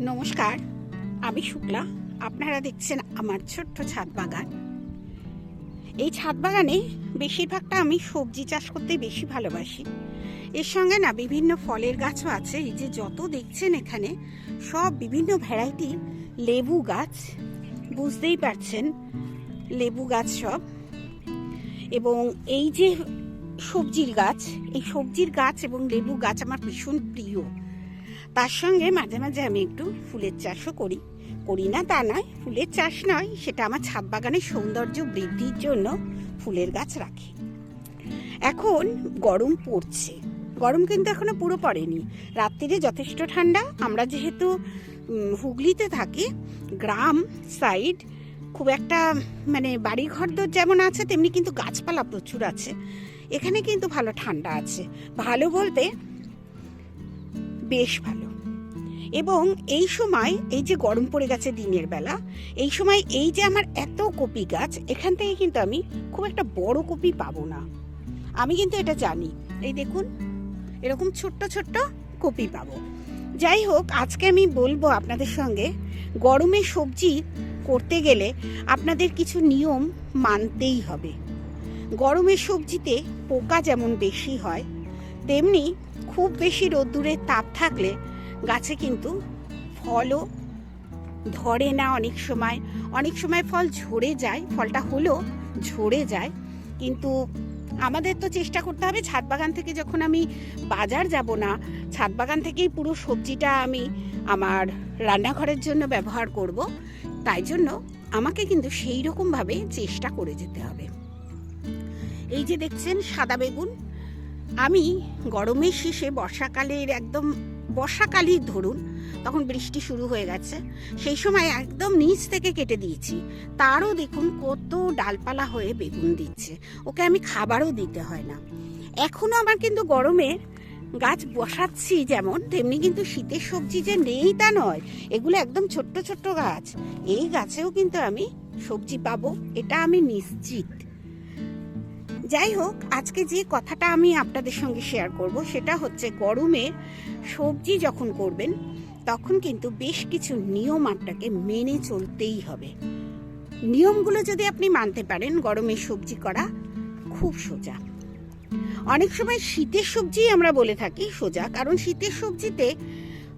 নমস্কার, আমি শুক্লা। আপনারা দেখছেন আমার ছোট্ট ছাদ বাগান। এই ছাদ বাগানে বেশিরভাগটা আমি সবজি চাষ করতে বেশি ভালোবাসি। এর সঙ্গে না বিভিন্ন ফলের গাছও আছে। এই যে যত দেখছেন এখানে, সব বিভিন্ন ভ্যারাইটির লেবু গাছ, বুঝতেই পারছেন, লেবু গাছ সব। এবং এই যে সবজির গাছ, এই সবজির গাছ এবং লেবু গাছ আমার ভীষণ প্রিয়। তার সঙ্গে মাঝে মাঝে আমি একটু ফুলের চাষও করি। করি না তা নয়, ফুলের চাষ নয়, সেটা আমার ছাদ বাগানের সৌন্দর্য বৃদ্ধির জন্য ফুলের গাছ রাখি। এখন গরম পড়ছে। গরম কিন্তু এখনও পুরো পড়েনি। রাত্রিরে যথেষ্ট ঠান্ডা। আমরা যেহেতু হুগলিতে থাকি, গ্রাম সাইড, খুব একটা মানে বাড়ি ঘর দর যেমন আছে, তেমনি কিন্তু গাছপালা প্রচুর আছে। এখানে কিন্তু ভালো ঠান্ডা আছে। ভালো বলতে বেশ ভালো। এবং এই সময় এই যে গরম পড়ে গেছে দিনের বেলা, এই সময় এই যে আমার এত কপি গাছ, এখান থেকে কিন্তু আমি খুব একটা বড় কপি পাবো না। আমি কিন্তু এটা জানি। এই দেখুন, এরকম ছোট্ট ছোট্ট কপি পাবো। যাই হোক, আজকে আমি বলব আপনাদের সঙ্গে, গরমে সবজি করতে গেলে আপনাদের কিছু নিয়ম মানতেই হবে। গরমের সবজিতে পোকা যেমন বেশি হয়, তেমনি খুব বেশি রোদ্দুরে তাপ থাকলে গাছে কিন্তু ফলও ধরে না অনেক সময়। অনেক সময় ফল ঝরে যায়, ফলটা হলো ঝরে যায়। কিন্তু আমাদের তো চেষ্টা করতে হবে ছাদ বাগান থেকে যখন আমি বাজার যাব না, ছাদ বাগান থেকেই পুরো সবজিটা আমি আমার রান্নাঘরের জন্য ব্যবহার করব। তাই জন্য আমাকে কিন্তু সেই রকমভাবে চেষ্টা করে যেতে হবে। এই যে দেখছেন সাদা বেগুন, আমি গরমের শেষে বর্ষাকালের একদম বর্ষাকালই ধরুন, তখন বৃষ্টি শুরু হয়ে গেছে। সেই সময় একদম নিচ থেকে কেটে দিয়েছি। তারও দেখুন কত ডালপালা হয়ে বেগুন দিচ্ছে। ওকে আমি খাবারও দিতে হয় না। এখনও আমার কিন্তু গরমে গাছ বসাচ্ছি যেমন, তেমনি কিন্তু শীতের সবজি যে নেই তা নয়, এগুলো একদম ছোট্ট ছোট্ট গাছ। এই গাছেও কিন্তু আমি সবজি পাবো, এটা আমি নিশ্চিত। যাই হোক আজকে যে কথাটা আমি আপনাদের সঙ্গে শেয়ার করব, সেটা হচ্ছে গরমে সবজি যখন করবেন, তখন কিন্তু বেশ কিছু নিয়ম আপনাকে মেনে চলতেই হবে। নিয়মগুলো যদি আপনি মানতে পারেন, গরমে সবজি করা খুব সোজা। অনেক সময় শীতের সবজি আমরা বলে থাকি সোজা, কারণ শীতের সবজিতে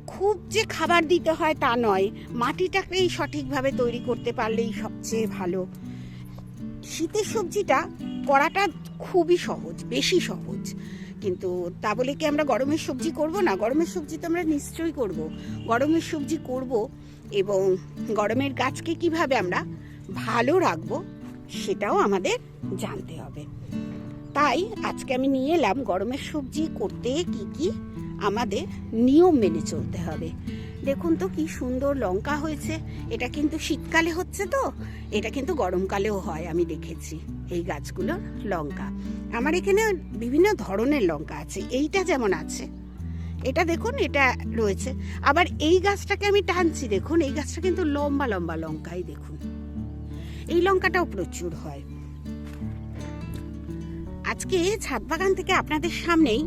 খুব যে খাবার দিতে হয় তা নয়, মাটিটাকেই সঠিকভাবে তৈরি করতে পারলেই সবচেয়ে ভালো। শীতের সবজিটা করাটা খুবই সহজ, বেশি সহজ। কিন্তু তা বলে কি আমরা গরমের সবজি করব? না, গরমের সবজি তো আমরা নিশ্চয়ই করব। গরমের সবজি করব এবং গরমের গাছকে কীভাবে আমরা ভালো রাখব সেটাও আমাদের জানতে হবে। তাই আজকে আমি নিয়ে এলাম গরমের সবজি করতে কি কি আমাদের নিয়ম মেনে চলতে হবে। দেখুন তো কি সুন্দর লঙ্কা হয়েছে। এটা কিন্তু শীতকালে হচ্ছে তো। এটা কিন্তু গরমকালেও হয়, আমি দেখেছি এই গাছগুলোর লঙ্কা। আমার এখানে বিভিন্ন ধরনের লঙ্কা আছে, এইটা যেমন আছে। এটা দেখুন, এটা রয়েছে। আবার এই গাছটাকে আমি টানছি, দেখুন, এই গাছটা কিন্তু লম্বা লম্বা লঙ্কাই দেখুন। এই লঙ্কাটাও প্রচুর হয়। আজকে ছাদ বাগান থেকে আপনাদের সামনেই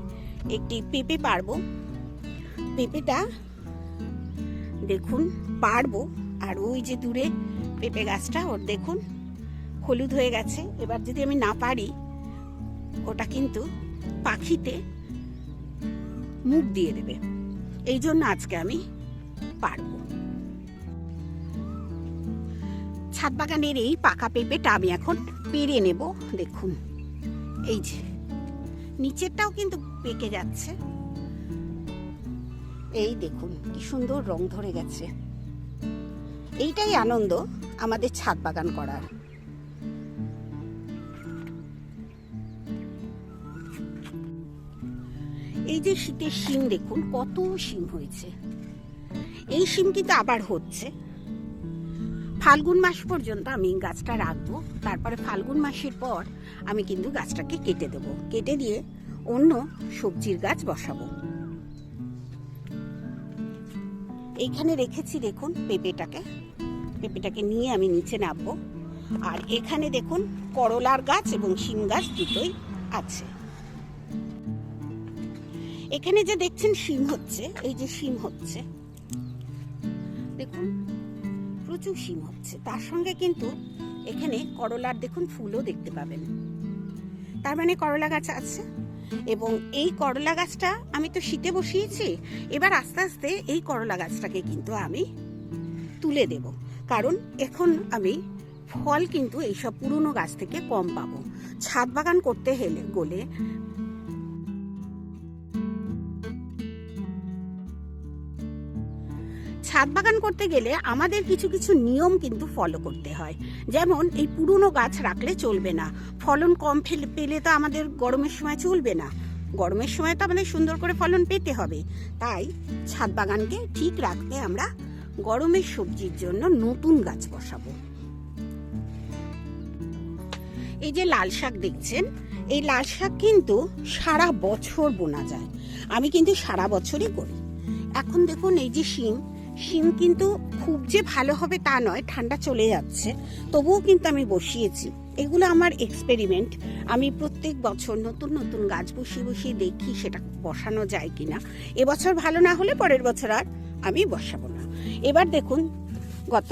একটি পেঁপে পারব পেঁপেটা দেখুন, পারব। আর ওই যে দূরে পেঁপে গাছটা, ওর দেখুন, হলুদ হয়ে গেছে। এবার যদি আমি না পারি, ওটা কিন্তু পাখিতে মুখ দিয়ে দেবে। এই জন্য আজকে আমি পারব। ছাদ বাগানের এই পাকা পেঁপেটা আমি এখন পেরে নেব, দেখুন। এই যে, নিচেরটাও কিন্তু পেকে যাচ্ছে। এই দেখুন, কি সুন্দর রং ধরে গেছে। এইটাই আনন্দ আমাদের ছাদ বাগান করার। এই যে শীতের শিম দেখুন, কত শিম হয়েছে। এই শিম কিন্তু আবার হচ্ছে। ফাল্গুন মাস পর্যন্ত আমি গাছটা রাখব, তারপরে ফাল্গুন মাসের পর আমি কিন্তু গাছটাকে কেটে দেব। কেটে দিয়ে অন্য সবজির গাছ বসাবো। এইখানে রেখেছি দেখুন পেঁপেটাকে। পেঁপেটাকে নিয়ে আমি নিচে নামবো। আর এখানে দেখুন করলার গাছ এবং শিম গাছ দুটোই আছে। এখানে যে দেখছেন শিম হচ্ছে, এই যে শিম হচ্ছে। দেখুন, প্রচুর শিম হচ্ছে। তার সঙ্গে কিন্তু এখানে করলার দেখুন ফুলও দেখতে পাবেন। তার মানে করলা গাছ আছে। এবং এই করলা গাছটা আমি তো শীতে বসিয়েছি, এবার আস্তে আস্তে এই করলা গাছটাকে কিন্তু আমি তুলে দেব। কারণ এখন আমি ফল কিন্তু এইসব পুরনো গাছ থেকে কম পাবো। ছাদ বাগান করতে হেলে গলে ছাদ বাগান করতে গেলে আমাদের কিছু কিছু নিয়ম কিন্তু ফলো করতে হয়। যেমন, এই পুরনো গাছ রাখলে চলবে না। ফলন কম ফেলে, পেলে তো আমাদের গরমের সময় চলবে না। গরমের সময় তো আমাদের সুন্দর করে ফলন পেতে হবে। তাই ছাদ বাগানকে ঠিক রাখতে আমরা গরমের সবজির জন্য নতুন গাছ বসাবো। এই যে লাল শাক দেখছেন, এই লাল শাক কিন্তু সারা বছর বোনা যায়। আমি কিন্তু সারা বছরই করি। এখন দেখুন, এই যে শিম শিম কিন্তু খুব যে ভালো হবে তা নয়, ঠান্ডা চলে যাচ্ছে। তবুও কিন্তু আমি বসিয়েছি। এগুলো আমার এক্সপেরিমেন্ট আমি প্রত্যেক বছর নতুন নতুন গাছ বসিয়ে বসিয়ে দেখি সেটা বসানো যায় কি না এবছর ভালো না হলে পরের বছর আর আমি বসাবো না। এবার দেখুন, গত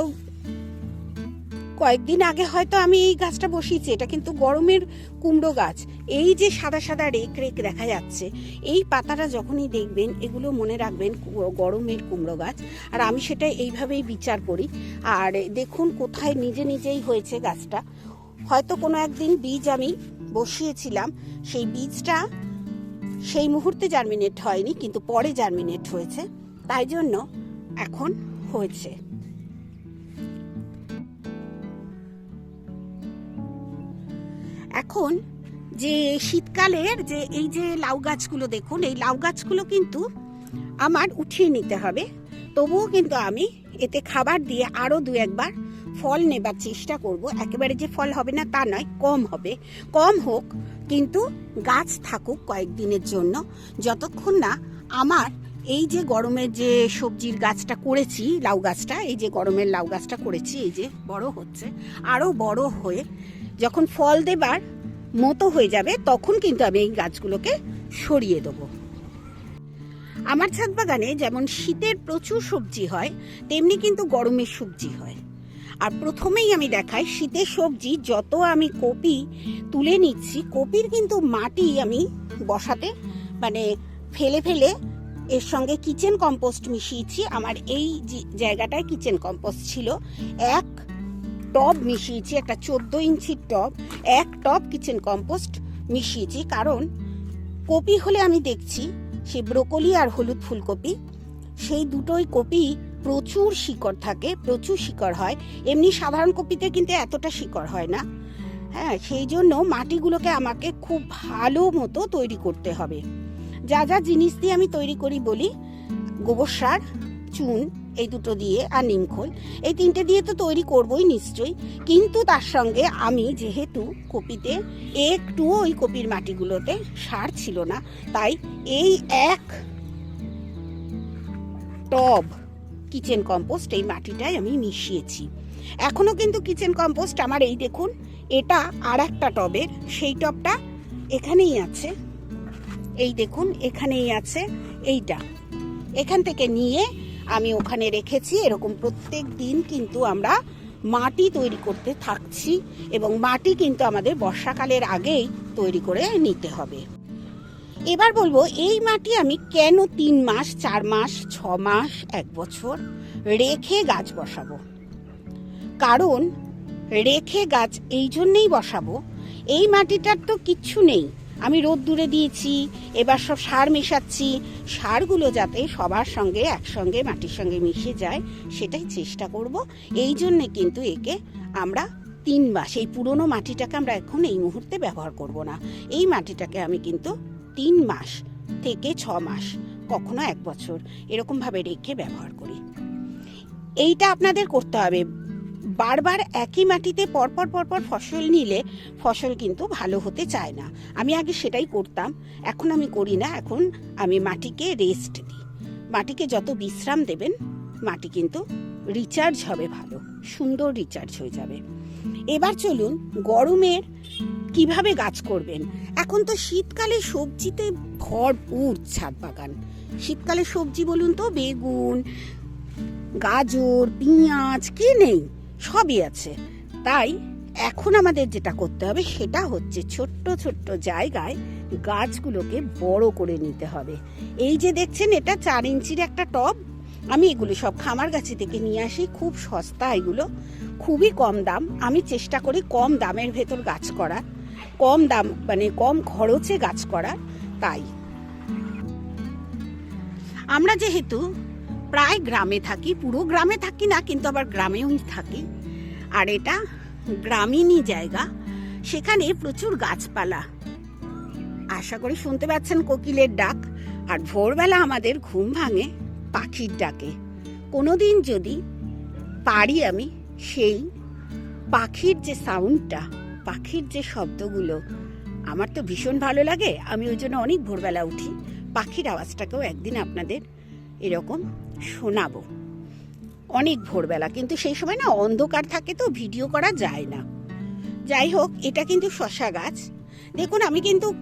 কয়েকদিন আগে হয়তো আমি এই গাছটা বসিয়েছি, এটা কিন্তু গরমের কুমড়ো গাছ। এই যে সাদা সাদা রেক রেক দেখা যাচ্ছে, এই পাতাটা যখনই দেখবেন, এগুলো মনে রাখবেন গরমের কুমড়ো গাছ। আর আমি সেটা এইভাবেই বিচার করি। আর দেখুন কোথায় নিজে নিজেই হয়েছে গাছটা। হয়তো কোনো একদিন বীজ আমি বসিয়েছিলাম, সেই বীজটা সেই মুহূর্তে জার্মিনেট হয়নি, কিন্তু পরে জার্মিনেট হয়েছে। তাই জন্য এখন হয়েছে। এখন যে শীতকালের যে এই যে লাউ গাছগুলো দেখুন, এই লাউ গাছগুলো কিন্তু আমার উঠিয়ে নিতে হবে। তবুও কিন্তু আমি এতে খাবার দিয়ে আরও দু একবার ফল নেবার চেষ্টা করব। একেবারে যে ফল হবে না তা নয়, কম হবে। কম হোক, কিন্তু গাছ থাকুক কয়েকদিনের জন্য। যতক্ষণ না আমার এই যে গরমের যে সবজির গাছটা করেছি, লাউ গাছটা, এই যে গরমের লাউ গাছটা করেছি, এই যে বড় হচ্ছে আরও বড় হয়ে যখন ফল দেবার মতো হয়ে যাবে, তখন কিন্তু আমি এই গাছগুলোকে সরিয়ে দেবো। আমার ছাদ বাগানে যেমন শীতের প্রচুর সবজি হয়, তেমনি কিন্তু গরমের সবজি হয়। আর প্রথমেই আমি দেখাই শীতের সবজি, যত আমি কপি তুলে নিচ্ছি, কপির কিন্তু মাটি আমি বসাতে মানে ফেলে ফেলে এর সঙ্গে কিচেন কম্পোস্ট মিশিয়েছি। আমার এই জায়গাটায় কিচেন কম্পোস্ট ছিল, এক টব মিশিয়েছি, একটা চোদ্দ ইঞ্চির টব, এক টব কিচেন কম্পোস্ট মিশিয়েছি। কারণ কপি হলে আমি দেখছি সে ব্রোকলি আর হলুদ ফুলকপি, সেই দুটোই কপি প্রচুর শিকড় থাকে, প্রচুর শিকড় হয়। এমনি সাধারণ কপিতে কিন্তু এতটা শিকড় হয় না। হ্যাঁ সেই জন্য মাটিগুলোকে আমাকে খুব ভালো মতো তৈরি করতে হবে। যা যা জিনিস দিয়ে আমি তৈরি করি বলি, গোবর সার, চুন এই দুটো দিয়ে আর নিমখোল এই তিনটে দিয়ে তো তৈরি করবই নিশ্চয়ই। কিন্তু তার সঙ্গে আমি যেহেতু কপিতে একটুও ওই কপির মাটিগুলোতে সার ছিল না, তাই এই এক টব কিচেন কম্পোস্ট এই মাটিটাই আমি মিশিয়েছি। এখনও কিন্তু কিচেন কম্পোস্ট আমার এই দেখুন, এটা আর একটা টবের, সেই টবটা এখানেই আছে। এই দেখুন, এখানেই আছে, এইটা। এখান থেকে নিয়ে আমি ওখানে রেখেছি, এরকম প্রত্যেক দিন কিন্তু আমরা মাটি তৈরি করতে থাকছি এবং মাটি কিন্তু আমাদের বর্ষাকালের আগেই তৈরি করে নিতে হবে। এবার বলব, এই মাটি আমি কেন তিন মাস, চার মাস, ছ মাস, এক বছর রেখে গাছ বসাবো? কারণ রেখে গাছ এই জন্যেই বসাবো, এই মাটিটার তো কিচ্ছু নেই। আমি রোদ দূরে দিয়েছি, এবার সব সার মেশাচ্ছি। সারগুলো যাতে সবার সঙ্গে একসঙ্গে মাটির সঙ্গে মিশে যায়, সেটাই চেষ্টা করব। এই জন্যে কিন্তু একে আমরা তিন মাস, এই পুরনো মাটিটাকে আমরা এখন এই মুহূর্তে ব্যবহার করব না। এই মাটিটাকে আমি কিন্তু তিন মাস থেকে ছ মাস, কখনো এক বছর এরকমভাবে রেখে ব্যবহার করি। এইটা আপনাদের করতে হবে। বারবার একই মাটিতে পরপর পরপর ফসল নিলে ফসল কিন্তু ভালো হতে চায় না। আমি আগে সেটাই করতাম, এখন আমি করি না, এখন আমি মাটিকে রেস্ট দিই। মাটিকে যত বিশ্রাম দেবেন, মাটি কিন্তু রিচার্জ হবে ভালো, সুন্দর রিচার্জ হয়ে যাবে। এবার চলুন গরমের কীভাবে গাছ করবেন? এখন তো শীতকালে সবজিতে ভরপুর ছাদ বাগান। শীতকালে সবজি বলুন তো, বেগুন, গাজর, পেঁয়াজ, কি নেই? সবই আছে। তাই এখন আমাদের যেটা করতে হবে সেটা হচ্ছে ছোট্ট ছোট্ট জায়গায় গাছগুলোকে বড় করে নিতে হবে। এই যে দেখছেন, এটা চার ইঞ্চির একটা টব। আমি এগুলো সব খামার গাছি থেকে নিয়ে আসি। খুব সস্তা এগুলো। খুবই কম দাম। আমি চেষ্টা করি কম দামের ভেতর গাছ করার। কম দাম মানে কম খরচে গাছ করার। তাই। আমরা যেহেতু প্রায় গ্রামে থাকি, পুরো গ্রামে থাকি না, কিন্তু আবার গ্রামেও থাকি। আর এটা গ্রামীণই জায়গা, সেখানে প্রচুর গাছপালা। আশা করি শুনতে পাচ্ছেন কোকিলের ডাক। আর ভোরবেলা আমাদের ঘুম ভাঙে পাখির ডাকে। কোনোদিন যদি পারি আমি সেই পাখির যে সাউন্ডটা পাখির যে শব্দগুলো, আমার তো ভীষণ ভালো লাগে। আমি ওই জন্য অনেক ভোরবেলা উঠি। পাখির আওয়াজটাকেও একদিন আপনাদের এরকম শোনাবো। অনেক ভোরবেলা, কিন্তু সেই সময় না অন্ধকার থাকে তো ভিডিও করা যায় না। যাই হোক, এটা কিন্তু শশা গাছ। দেখুন, আমি কিন্তু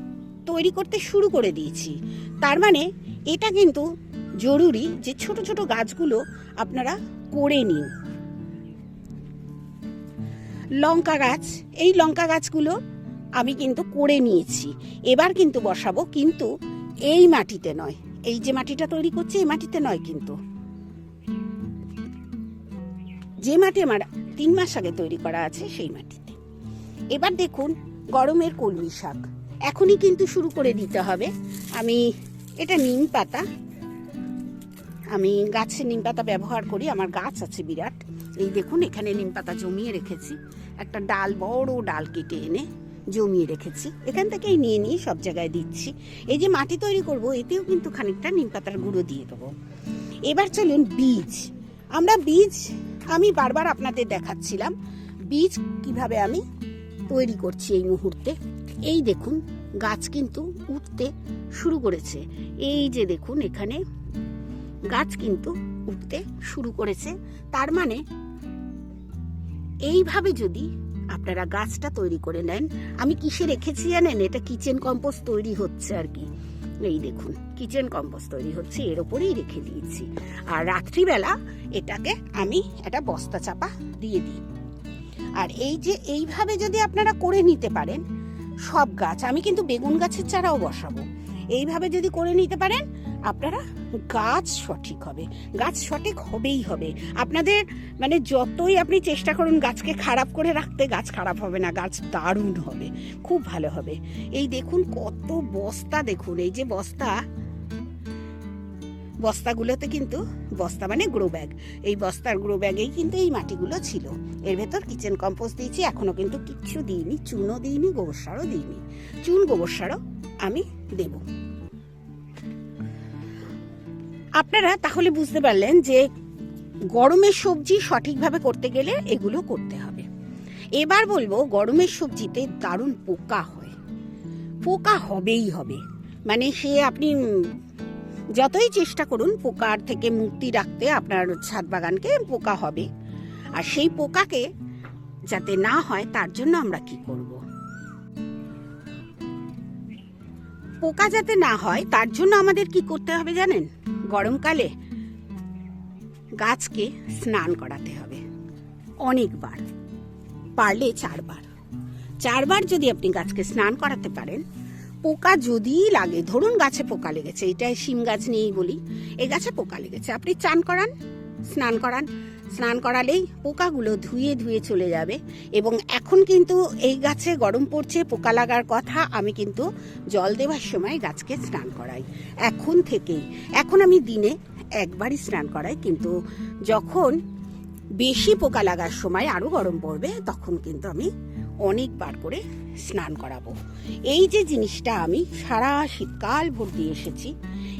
তৈরি করতে শুরু করে দিয়েছি। তার মানে এটা কিন্তু জরুরি যে ছোট ছোট গাছগুলো আপনারা করে নিন। লঙ্কা গাছ, এই লঙ্কা গাছগুলো আমি কিন্তু করে নিয়েছি। এবার কিন্তু বসাবো, কিন্তু এই মাটিতে নয়। এই যে মাটিটা তৈরি করছি, এই মাটিতে নয় কিন্তু। যে মাটি আমার তিন মাস আগে তৈরি করা আছে, সেই মাটিতে। এবার দেখুন, গরমের কলমি শাক। এখনই কিন্তু শুরু করে দিতে হবে। আমি, এটা নিম পাতা। আমি গাছে নিম পাতা ব্যবহার করি, আমার গাছ আছে বিরাট। এই দেখুন, এখানে নিম পাতা জমিয়ে রেখেছি। একটা ডাল, বড় ডাল কেটে এনে জমিয়ে রেখেছি। এখান থেকেই নিয়ে নিয়ে সব জায়গায় দিচ্ছি। এই যে মাটি তৈরি করব, এতেও কিন্তু খানিকটা নিম পাতার গুঁড়ো দিয়ে দেবো। এবার চলুন বীজ। আমরা বীজ আমি বারবার আপনাদের দেখাচ্ছিলাম। বীজ কীভাবে আমি তৈরি করছি এই মুহূর্তে? এই দেখুন, গাছ কিন্তু উঠতে শুরু করেছে। এই যে দেখুন, এখানে গাছ কিন্তু উঠতে শুরু করেছে। তার মানে এইভাবে যদি আপনারা গাছটা তৈরি করে নেন। আমি কিসে রেখেছি জানেন? এটা কিচেন কম্পোস্ট তৈরি হচ্ছে আর কি। এই দেখুন, কিচেন কম্পোস্ট তৈরি হচ্ছে, এর ওপরেই রেখে দিয়েছি। আর রাত্রিবেলা এটাকে আমি একটা বস্তা চাপা দিয়ে দিই। আর এই যে এইভাবে যদি আপনারা করে নিতে পারেন, সব গাছ, আমি কিন্তু বেগুন গাছের চারাও বসাবো। এইভাবে যদি করে নিতে পারেন, আপনারা গাছ সঠিক হবে, গাছ সঠিক হবেই হবে। আপনাদের মানে যতই আপনি চেষ্টা করুন গাছকে খারাপ করে রাখতে, গাছ খারাপ হবে না, গাছ দারুণ হবে, খুব ভালো হবে। এই দেখুন কত বস্তা দেখুন, এই যে বস্তা, বস্তাগুলোতে কিন্তু বস্তা মানে গ্রো ব্যাগ এই বস্তার গ্রো ব্যাগেই কিন্তু এই মাটিগুলো ছিল। এর ভেতর কিচেন কম্পোস্ট দিয়েছি, এখনও কিন্তু কিচ্ছু দিইনি চুনও দিইনি, গোবর সারও দিইনি। চুন গোবর সারও আমি দেব। আপনারা তাহলে বুঝতে পারলেন যে গরমের সবজি সঠিকভাবে করতে গেলে এগুলো করতে হবে। এবার বলব, গরমের সবজিতে দারুণ পোকা হয়। পোকা হবেই হবে। মানে সে আপনি যতই চেষ্টা করুন পোকার থেকে মুক্তি রাখতে আপনার ছাদ বাগানকে পোকা হবে। আর সেই পোকাকে যাতে না হয় তার জন্য আমরা কি করব? পোকা যাতে না হয়, তার জন্য আমাদের কি করতে হবে জানেন? গরমকালে গাছকে স্নান করাতে হবে। অনেকবার। পারলে চারবার। চারবার যদি আপনি গাছকে স্নান করাতে পারেন, পোকা যদি লাগে, ধরুন গাছে পোকা লেগেছে এটা শিম গাছ নিয়েই বলি এই গাছে পোকা লেগেছে, আপনি চান করান, স্নান করান স্নান করালেই পোকাগুলো ধুয়ে ধুয়ে চলে যাবে। এবং এখন কিন্তু এই গাছে গরম পড়ছে, পোকা লাগার কথা, আমি কিন্তু জল দেওয়ার সময় গাছকে স্নান করাই। এখন থেকেই, এখন আমি দিনে একবারই স্নান করাই, কিন্তু যখন বেশি পোকা লাগার সময় আরও গরম পড়বে, তখন কিন্তু আমি অনেকবার করে স্নান করাবো। এই যে জিনিসটা আমি সারা শীতকাল ভোর দিয়ে এসেছি,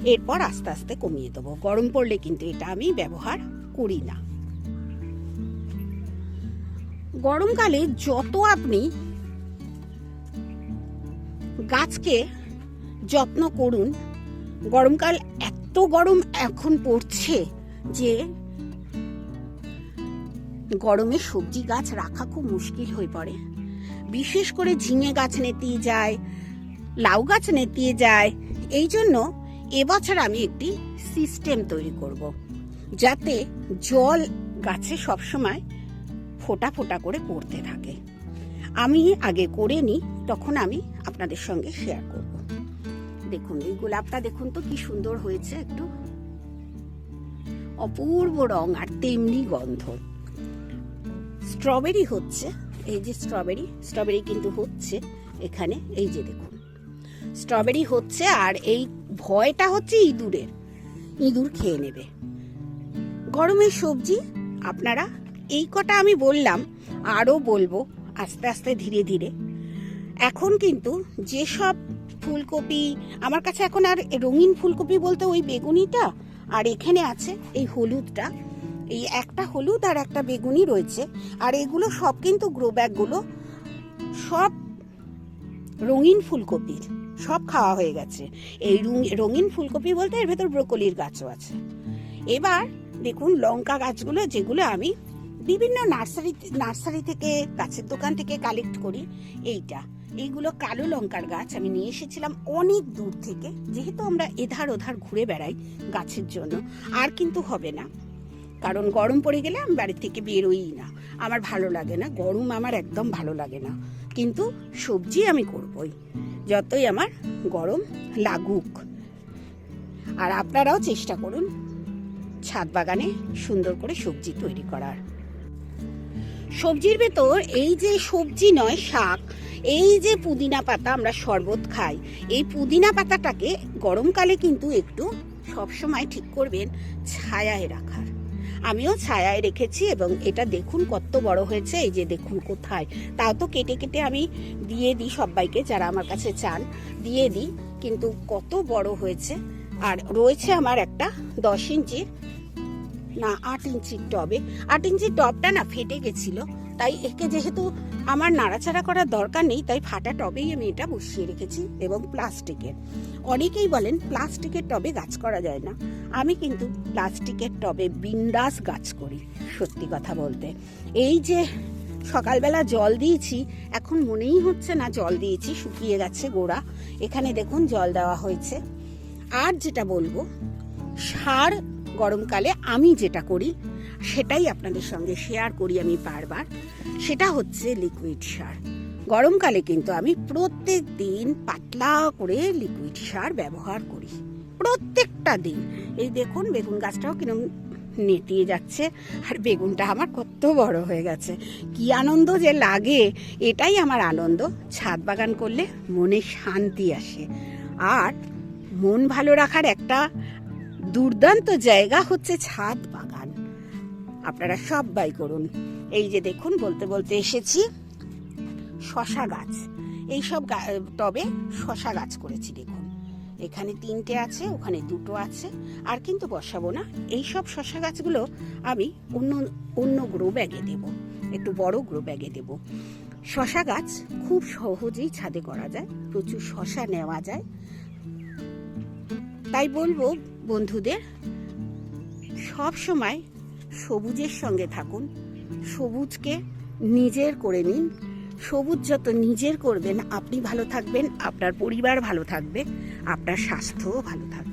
এরপর আস্তে আস্তে কমিয়ে দেবো। গরম পড়লে কিন্তু এটা আমি ব্যবহার করি না। গরমকালে যত আপনি গাছকে যত্ন করুন, গরমকাল এত গরম এখন পড়ছে যে গরমে সবজি গাছ রাখা খুব মুশকিল হয়ে পড়ে। বিশেষ করে ঝিঙে গাছ নেতিয়ে যায়, লাউ গাছ নেতিয়ে যায়। এই জন্য এবছর আমি একটি সিস্টেম তৈরি করব, যাতে জল গাছে সবসময় ফোঁটা ফোঁটা করে পড়তে থাকে। আমি আগে করে নিই, তখন আমি আপনাদের সঙ্গে শেয়ার করব। দেখুন, এই গোলাপটা দেখুন তো কি সুন্দর হয়েছে একটু। অপূর্ব রং আর তেমনি গন্ধ। স্ট্রবেরি হচ্ছে, এই যে স্ট্রবেরি স্ট্রবেরি কিন্তু হচ্ছে এখানে, এই যে দেখুন। স্ট্রবেরি হচ্ছে আর এই ভয়টা হচ্ছে ইঁদুরের। ইঁদুর খেয়ে নেবে। গরমের সবজি আপনারা এই কটা আমি বললাম, আরও বলব আস্তে আস্তে ধীরে ধীরে। এখন কিন্তু যেসব ফুলকপি, আমার কাছে এখন আর রঙিন ফুলকপি বলতে ওই বেগুনিটা আর এখানে আছে এই হলুদটা। এই একটা হলুদ আর একটা বেগুনি রয়েছে, আর এগুলো সব কিন্তু গ্রো ব্যাগগুলো সব রঙিন ফুলকপির, সব খাওয়া হয়ে গেছে। এই রঙ- রঙিন ফুলকপি বলতে এর ভেতর ব্রোকলির গাছও আছে। এবার দেখুন লঙ্কা গাছগুলো যেগুলো আমি বিভিন্ন নার্সারি নার্সারি থেকে, গাছের দোকান থেকে কালেক্ট করি এইটা। এইগুলো কালো লঙ্কার গাছ আমি নিয়ে এসেছিলাম অনেক দূর থেকে। যেহেতু আমরা এধার ওধার ঘুরে বেড়াই গাছের জন্য, আর কিন্তু হবে না। কারণ গরম পড়ে গেলে আমি বাড়ি থেকে বেরোই না। আমার ভালো লাগে না, গরম আমার একদম ভালো লাগে না। কিন্তু সবজি আমি করবই, যতই আমার গরম লাগুক। আর আপনারাও চেষ্টা করুন ছাদ বাগানে সুন্দর করে সবজি তৈরি করার। সবজির ভেতর এই যে সবজি নয়, শাক, এই যে পুদিনা পাতা আমরা শরবত খাই, এই পুদিনা পাতাটাকে গরমকালে কিন্তু একটু সবসময় ঠিক করবেন ছায়ায় রাখার। আমিও ছায়ায় রেখেছি এবং এটা দেখুন কত বড় হয়েছে, এই যে দেখুন কোথায়। তাও তো কেটে কেটে আমি দিয়ে দিই সবাইকে, যারা আমার কাছে চান, দিয়ে দিই। কিন্তু কত বড় হয়েছে। আর রয়েছে আমার একটা দশ ইঞ্চি না, আট ইঞ্চির টবে। আট ইঞ্চির টবটা না ফেটে গেছিল, তাই একে যেহেতু আমার নাড়াচাড়া করার দরকার নেই, তাই ফাটা টবেই আমি এটা বসিয়ে রেখেছি এবং প্লাস্টিকের। অনেকেই বলেন প্লাস্টিকের টবে গাছ করা যায় না। আমি কিন্তু প্লাস্টিকের টবে বিন্দাস গাছ করি, সত্যি কথা বলতে। এই যে সকালবেলা জল দিয়েছি, এখন মনেই হচ্ছে না জল দিয়েছি, শুকিয়ে গেছে গোড়া। এখানে দেখুন জল দেওয়া হয়েছে। আর যেটা বলব, সার গরমকালে আমি যেটা করি, সেটাই আপনাদের সঙ্গে শেয়ার করি আমি বারবার। সেটা হচ্ছে লিকুইড সার। গরমকালে কিন্তু আমি প্রত্যেক দিন পাতলা করে লিকুইড সার ব্যবহার করি। প্রত্যেকটা দিন। এই দেখুন, বেগুন গাছটাও কিরম নেতিয়ে যাচ্ছে, আর বেগুনটা আমার কত বড় হয়ে গেছে। কি আনন্দ যে লাগে, এটাই আমার আনন্দ। ছাদ বাগান করলে মনে শান্তি আসে। আর মন ভালো রাখার একটা দুর্দান্ত জায়গা হচ্ছে ছাদ বাগান। আপনারা সবাই করুন। এই যে দেখুন, বলতে বলতে এসেছি শশা গাছ। এই সব টবে শশা গাছ করেছি, দেখুন। এখানে তিনটে আছে, ওখানে দুটো আছে। আর কিন্তু বসাবো না, এই সব শশা গাছগুলো আমি অন্য অন্য গ্রো ব্যাগে দেব। একটু বড় গ্রো ব্যাগে দেব। শশা গাছ খুব সহজেই ছাদে করা যায়, প্রচুর শশা নেওয়া যায়। তাই বলব বন্ধুদের সব সময় সবুজের সঙ্গে থাকুন। সবুজকে নিজের করে নিন। সবুজ যত নিজের করবেন, আপনি ভালো থাকবেন, আপনার পরিবার ভালো থাকবে, আপনার স্বাস্থ্যও ভালো থাকবে।